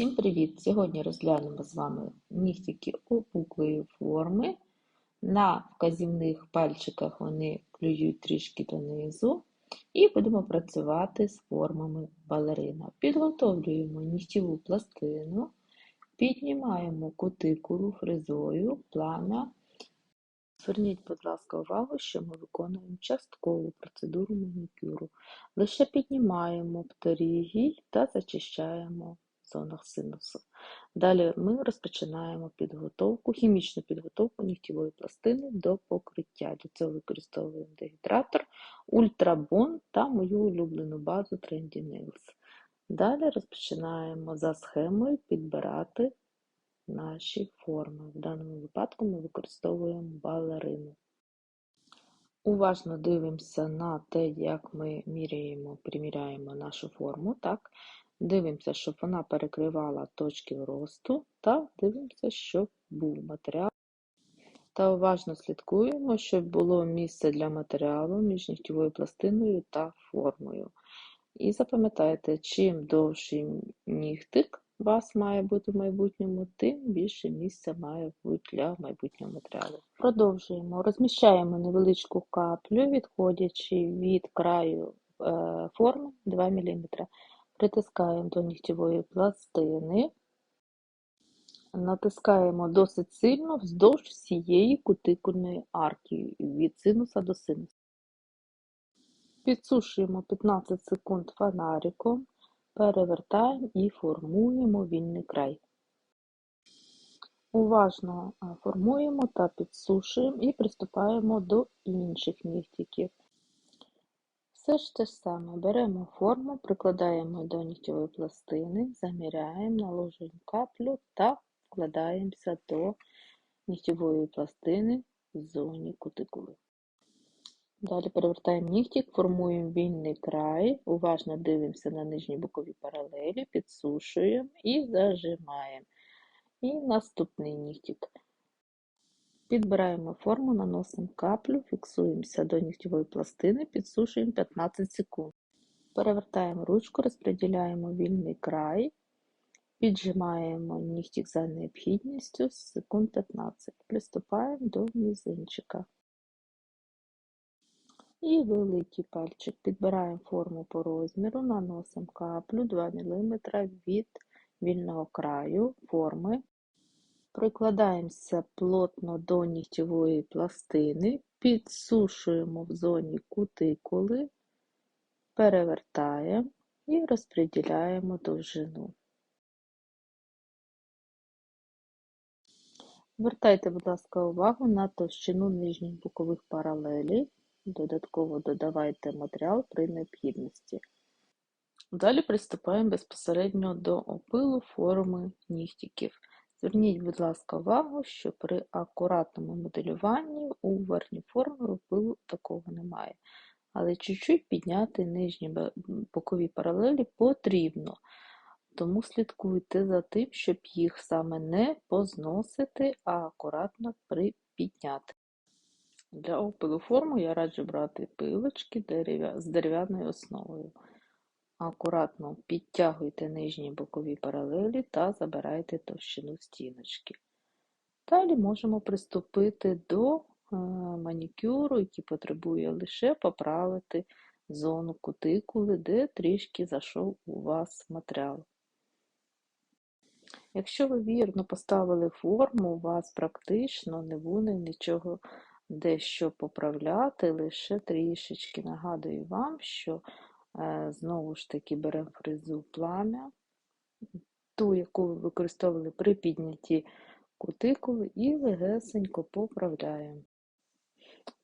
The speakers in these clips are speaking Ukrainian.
Всім привіт! Сьогодні розглянемо з вами нігтики опуклої форми. На вказівних пальчиках вони клюють трішки донизу. І будемо працювати з формами балерина. Підготовлюємо нігтєву пластину, піднімаємо кутикулу фрезою, пламя. Зверніть, будь ласка, увагу, що ми виконуємо часткову процедуру манікюру. Лише піднімаємо птерігій та зачищаємо зонах синусу. Далі ми розпочинаємо підготовку, хімічну підготовку нігтєвої пластини до покриття. Для цього використовуємо дегідратор, ультрабон та мою улюблену базу Trendy Nails. Далі розпочинаємо за схемою підбирати наші форми. В даному випадку ми використовуємо балерину. Уважно дивимося на те, як ми міряємо, приміряємо нашу форму. Так? Дивимося, щоб вона перекривала точки росту, та дивимося, щоб був матеріал. Та уважно слідкуємо, щоб було місце для матеріалу між нігтєвою пластиною та формою. І запам'ятайте, чим довший нігтик у вас має бути в майбутньому, тим більше місця має бути для майбутнього матеріалу. Продовжуємо. Розміщаємо невеличку каплю, відходячи від краю е, форми 2 мм. Притискаємо до нігтєвої пластини, натискаємо досить сильно вздовж всієї кутикульної арки від синуса до синуса. Підсушуємо 15 секунд фонариком, перевертаємо і формуємо вільний край. Уважно формуємо та підсушуємо і приступаємо до інших нігтиків. Все ж те саме беремо форму, прикладаємо до нігтєвої пластини, заміряємо, наложуємо каплю та вкладаємося до нігтєвої пластини в зоні кутикули. Далі перевертаємо нігтик, формуємо вільний край, уважно дивимося на нижні бокові паралелі, підсушуємо і зажимаємо. І наступний нігтик. Підбираємо форму, наносимо каплю, фіксуємося до нігтєвої пластини, підсушуємо 15 секунд. Перевертаємо ручку, розподіляємо вільний край, піджимаємо нігтик за необхідністю секунд 15. Приступаємо до мізинчика. І великий пальчик. Підбираємо форму по розміру, наносимо каплю 2 мм від вільного краю форми. Прикладаємося плотно до нігтєвої пластини, підсушуємо в зоні кутикули, перевертаємо і розподіляємо довжину. Звертайте, будь ласка, увагу на товщину нижніх бокових паралелей, додатково додавайте матеріал при необхідності. Далі приступаємо безпосередньо до опилу форми нігтиків. Зверніть, будь ласка, увагу, що при акуратному моделюванні у верхній форми пилу такого немає. Але чуть-чуть підняти нижні бокові паралелі потрібно. Тому слідкуйте за тим, щоб їх саме не позносити, а акуратно припідняти. Для опилу форми я раджу брати пилочки з дерев'яною основою. Акуратно підтягуйте нижні бокові паралелі та забирайте товщину стіночки. Далі можемо приступити до е, манікюру, який потребує лише поправити зону кутикули, де трішки зайшов у вас матеріал. Якщо ви вірно поставили форму, у вас практично не буде нічого дещо поправляти, лише трішечки. Нагадую вам, що знову ж таки беремо фрезу плам'я, ту, яку ви використовували при піднятті кутикули, і легесенько поправляємо.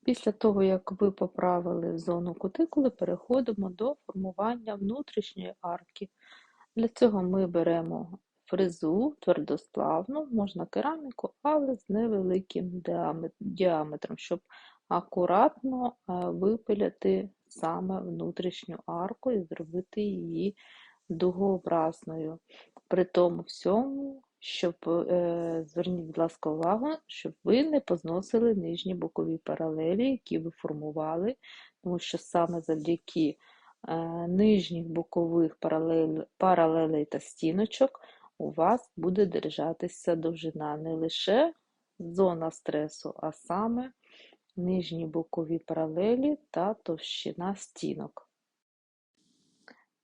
Після того, як ви поправили зону кутикули, переходимо до формування внутрішньої арки. Для цього ми беремо фрезу твердосплавну, можна кераміку, але з невеликим діаметром, щоб акуратно е, випиляти саме внутрішню арку і зробити її дугообразною. При тому всьому, щоб, е, зверніть, будь ласка, увагу, щоб ви не позносили нижні бокові паралелі, які ви формували, тому що саме завдяки е, нижніх бокових паралелей та стіночок у вас буде держатися довжина не лише зона стресу, а саме нижні бокові паралелі та товщина стінок.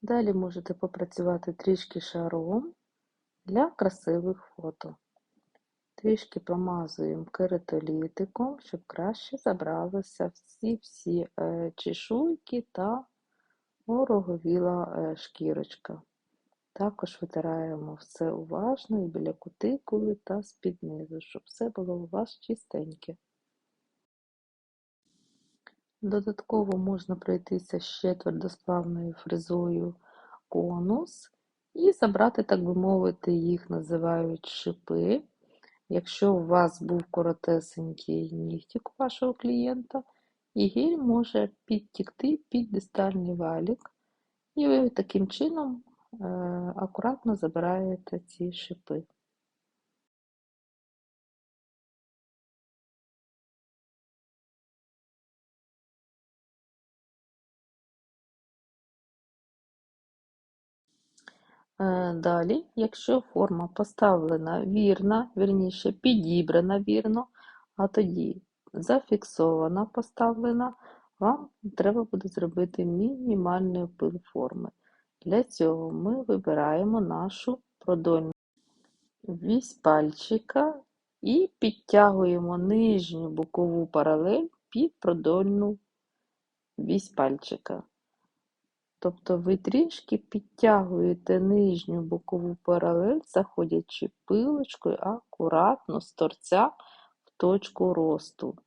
Далі можете попрацювати трішки шаром для красивих фото. Трішки промазуємо кератолітиком, щоб краще забралися всі-всі е, чешуйки та ороговіла е, шкірочка. Також витираємо все уважно і біля кутикули та з-під низу, щоб все було у вас чистеньке. Додатково можна пройтися ще твердосплавною фрезою конус і забрати, так би мовити, їх називають шипи. Якщо у вас був коротесенький нігтік у вашого клієнта, і гель може підтікти під дистальний валік, і ви таким чином е, акуратно забираєте ці шипи. Далі, якщо форма поставлена вірно, вірніше підібрана вірно, а тоді зафіксована, поставлена, вам треба буде зробити мінімальний опил форми. Для цього ми вибираємо нашу продольну вісь пальчика і підтягуємо нижню бокову паралель під продольну вісь пальчика. Тобто ви трішки підтягуєте нижню бокову паралель, заходячи пилочкою акуратно з торця в точку росту.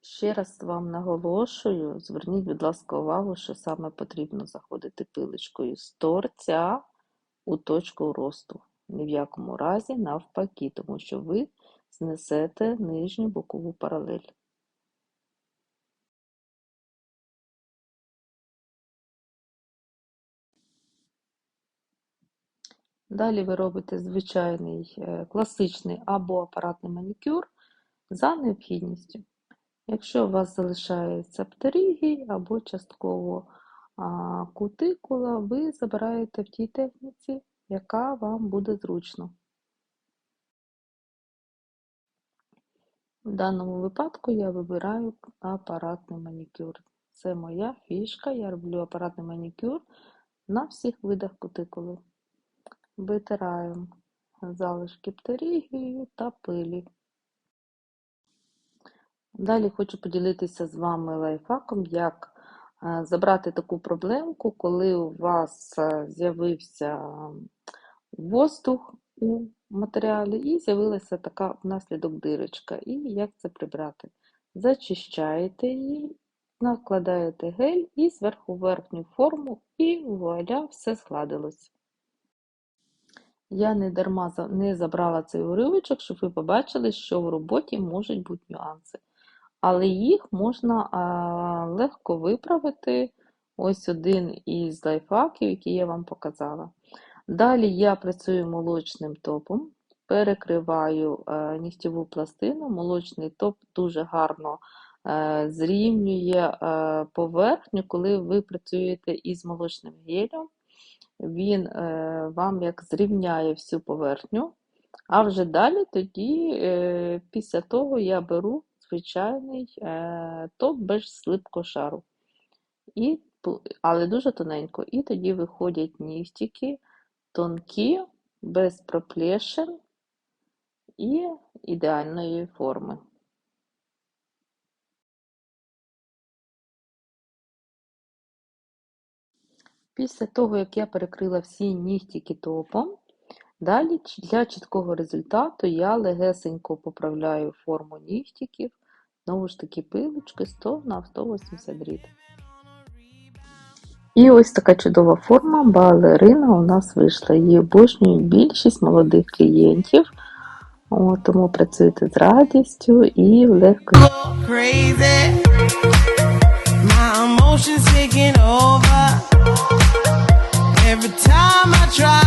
Ще раз вам наголошую, зверніть, будь ласка, увагу, що саме потрібно заходити пилочкою з торця у точку росту. Ні в якому разі навпаки, тому що ви знесете нижню бокову паралель. Далі ви робите звичайний е, класичний або апаратний манікюр за необхідністю. Якщо у вас залишається птерігій або частково кутикула, ви забираєте в тій техніці, яка вам буде зручно. В даному випадку я вибираю апаратний манікюр. Це моя фішка, я роблю апаратний манікюр на всіх видах кутикули. Витираємо залишки птерігію та пилі. Далі хочу поділитися з вами лайфхаком, як е, забрати таку проблемку, коли у вас е, з'явився воздух у матеріалі і з'явилася така внаслідок дирочка. І як це прибрати? Зачищаєте її, накладаєте гель і зверху верхню форму, і вуаля, все складилось. Я не дарма не забрала цей уривочок, щоб ви побачили, що в роботі можуть бути нюанси. Але їх можна а, легко виправити. Ось один із лайфхаків, який я вам показала. Далі я працюю молочним топом, перекриваю е, нігтєву пластину. Молочний топ дуже гарно е, зрівнює е, поверхню, коли ви працюєте із молочним гелем він е, вам як зрівняє всю поверхню. А вже далі тоді, е, після того, я беру звичайний е, топ без слипкошару. І, але дуже тоненько. І тоді виходять нігтики тонкі, без проплешин і ідеальної форми. Після того, як я перекрила всі нігтіки топом, далі для чіткого результату я легесенько поправляю форму нігтіків, знову ж таки, пилочки 100 на 180 рід. І ось така чудова форма балерина у нас вийшла. Її обожнює більшість молодих клієнтів. О, тому працюйте з радістю і легко. My emotions taking over Every time I try